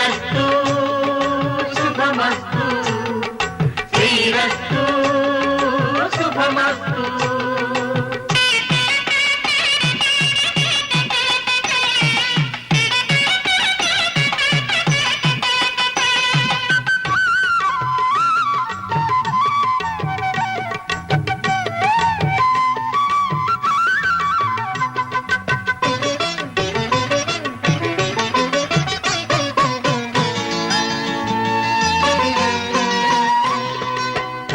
శ్రీరస్తు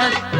శుభమస్తు